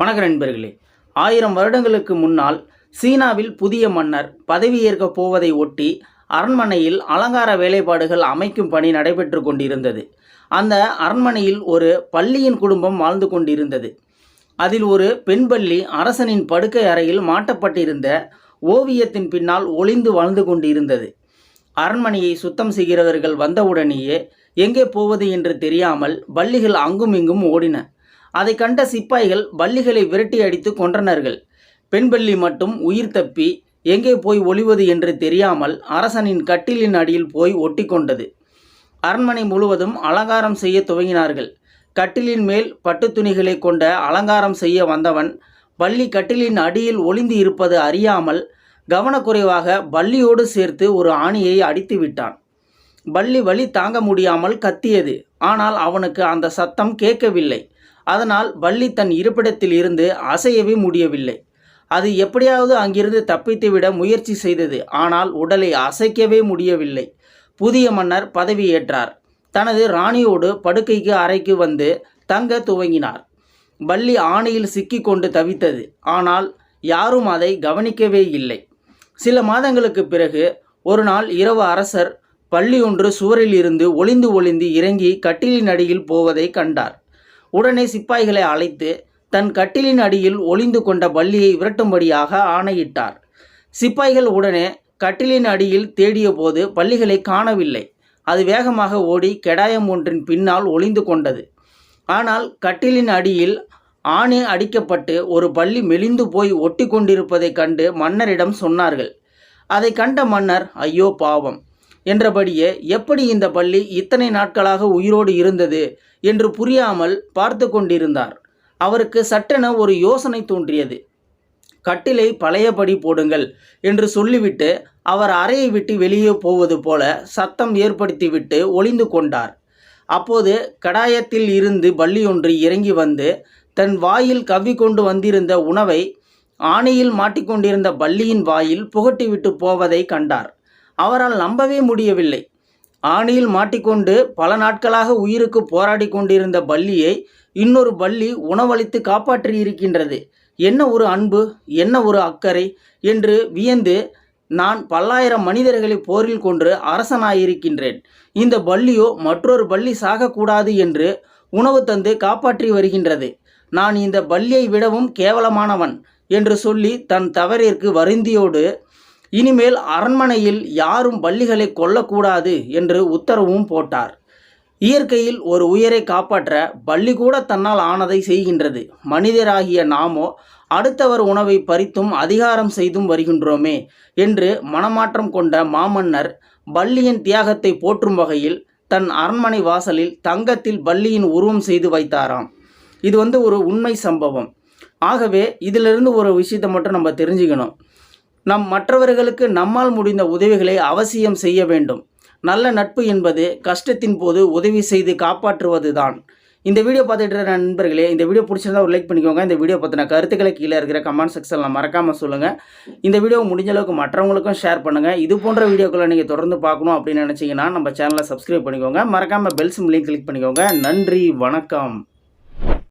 வணக்க நண்பர்களே ஆயிரம் வருடங்களுக்கு முன்னால் சீனாவில் புதிய மன்னர் பதவியேற்கப் போவதை ஒட்டி அரண்மனையில் அலங்கார வேலைப்பாடுகள் அமைக்கும் பணி நடைபெற்று கொண்டிருந்தது. அந்த அரண்மனையில் ஒரு பள்ளியின் குடும்பம் வாழ்ந்து கொண்டிருந்தது. அதில் ஒரு பெண் பள்ளி அரசனின் படுக்கை அறையில் மாட்டப்பட்டிருந்த ஓவியத்தின் பின்னால் ஒளிந்து வாழ்ந்து கொண்டிருந்தது. அரண்மனையை சுத்தம் செய்கிறவர்கள் வந்தவுடனேயே எங்கே போவது என்று தெரியாமல் பள்ளிகள் அங்கும் இங்கும் ஓடின. அதை கண்ட சிப்பாய்கள் பள்ளிகளை விரட்டி அடித்து கொன்றனர்கள். பெண் பள்ளி மட்டும் உயிர் தப்பி எங்கே போய் ஒளிவது என்று தெரியாமல் அரசனின் கட்டிலின் அடியில் போய் ஒட்டிக்கொண்டது அரண்மனை முழுவதும் அலங்காரம் செய்ய துவங்கினார்கள். கட்டிலின் மேல் பட்டு துணிகளை கொண்ட அலங்காரம் செய்ய வந்தவன் பள்ளி கட்டிலின் அடியில் ஒளிந்து இருப்பது அறியாமல் கவனக்குறைவாக பள்ளியோடு சேர்த்து ஒரு ஆணியை அடித்து விட்டான். பள்ளி வலி தாங்க முடியாமல் கத்தியது. ஆனால் அவனுக்கு அந்த சத்தம் கேட்கவில்லை. அதனால் பள்ளி தன் இருப்பிடத்தில் இருந்து அசையவே முடியவில்லை. அது எப்படியாவது அங்கிருந்து தப்பித்துவிட முயற்சி செய்தது. ஆனால் உடலை அசைக்கவே முடியவில்லை. புதிய மன்னர் பதவியேற்றார் தனது ராணியோடு படுக்கைக்கு அறைக்கு வந்து தங்க துவங்கினார். பள்ளி ஆணையில் சிக்கிக்கொண்டு தவித்தது. ஆனால் யாரும் அதை கவனிக்கவே இல்லை. சில மாதங்களுக்கு பிறகு ஒரு நாள் இரவு அரசர் பள்ளி ஒன்று சுவரில் இருந்து ஒளிந்து ஒளிந்து இறங்கி கட்டிலின் அடியில் போவதை கண்டார். உடனே சிப்பாய்களை அழைத்து தன் கட்டிலின் அடியில் ஒளிந்து கொண்ட பள்ளியை விரட்டும்படியாக ஆணையிட்டார். சிப்பாய்கள் உடனே கட்டிலின் அடியில் தேடிய போது பள்ளிகளை காணவில்லை. அது வேகமாக ஓடி கெடாயம் ஒன்றின் பின்னால் ஒளிந்து கொண்டது. ஆனால் கட்டிலின் அடியில் ஆணி அடிக்கப்பட்டு ஒரு பள்ளி மெலிந்து போய் ஒட்டி கொண்டிருப்பதைக் கண்டு மன்னரிடம் சொன்னார்கள். அதை கண்ட மன்னர் ஐயோ பாவம்! என்றபடியே எப்படி இந்த பள்ளி இத்தனை நாட்களாக உயிரோடு இருந்தது என்று புரியாமல் பார்த்து கொண்டிருந்தார். அவருக்கு சட்டென ஒரு யோசனை தோன்றியது. கட்டிலை பழையபடி போடுங்கள் என்று சொல்லிவிட்டு அவர் அறையை விட்டு வெளியே போவது போல சத்தம் ஏற்படுத்திவிட்டு ஒளிந்து கொண்டார். அப்போது கடாயத்தில் இருந்து பள்ளியொன்று இறங்கி வந்து தன் வாயில் கவ்விக்கொண்டு வந்திருந்த உணவை ஆணையில் மாட்டிக்கொண்டிருந்த பள்ளியின் வாயில் புகட்டிவிட்டு போவதை கண்டார். அவரால் நம்பவே முடியவில்லை. ஆணியில் மாட்டிக்கொண்டு பல நாட்களாக உயிருக்கு போராடி கொண்டிருந்த பள்ளியை இன்னொரு பள்ளி உணவளித்து காப்பாற்றி இருக்கின்றது என்ன ஒரு அன்பு என்ன ஒரு அக்கறை என்று வியந்து நான் பல்லாயிரம் மனிதர்களை போரில் கொன்று அரசனாயிருக்கின்றேன். இந்த பள்ளியோ மற்றொரு பள்ளி சாகக்கூடாது என்று உணவு தந்து காப்பாற்றி வருகின்றது. நான் இந்த பள்ளியை விடவும் கேவலமானவன் என்று சொல்லி தன் தவறிற்கு வருந்தியோடு இனிமேல் அரண்மனையில் யாரும் பள்ளிகளை கொல்லக்கூடாது என்று உத்தரவும் போட்டார். இயற்கையில் ஒரு உயிரை காப்பாற்ற பள்ளி கூட தன்னால் ஆனதை செய்கின்றது. மனிதராகிய நாமோ அடுத்தவர் உணவை பறித்தும் அதிகாரம் செய்தும் வருகின்றோமே என்று மனமாற்றம் கொண்ட மாமன்னர் பள்ளியின் தியாகத்தை போற்றும் வகையில் தன் அரண்மனை வாசலில் தங்கத்தில் பள்ளியின் உருவம் செய்து வைத்தாராம். இது வந்து ஒரு உண்மை சம்பவம். ஆகவே இதிலிருந்து ஒரு விஷயத்தை மட்டும் நம்ம தெரிஞ்சுக்கணும். நம் மற்றவர்களுக்கு நம்மால் முடிந்த உதவிகளை அவசியம் செய்ய வேண்டும். நல்ல நட்பு என்பது கஷ்டத்தின் போது உதவி செய்து காப்பாற்றுவது தான் இந்த வீடியோ பார்த்துட்டு இருக்கிற நண்பர்களே இந்த வீடியோ பிடிச்சிருந்தா ஒரு லைக் பண்ணிக்கோங்க. இந்த வீடியோ பற்றின கருத்துக்களை கீழே இருக்கிற கமெண்ட் செக்ஷனில் மறக்காமல் சொல்லுங்கள் இந்த வீடியோ முடிஞ்ச அளவுக்கு மற்றவங்களுக்கும் ஷேர் பண்ணுங்கள் இது போன்ற வீடியோக்களை நீங்கள் தொடர்ந்து பார்க்கணும் அப்படின்னு நினச்சிங்கன்னா நம்ம சேனலை சப்ஸ்கிரைப் பண்ணிக்கோங்க. மறக்காமல் பெல் சிம்லையும் கிளிக் பண்ணிக்கோங்க. நன்றி வணக்கம்.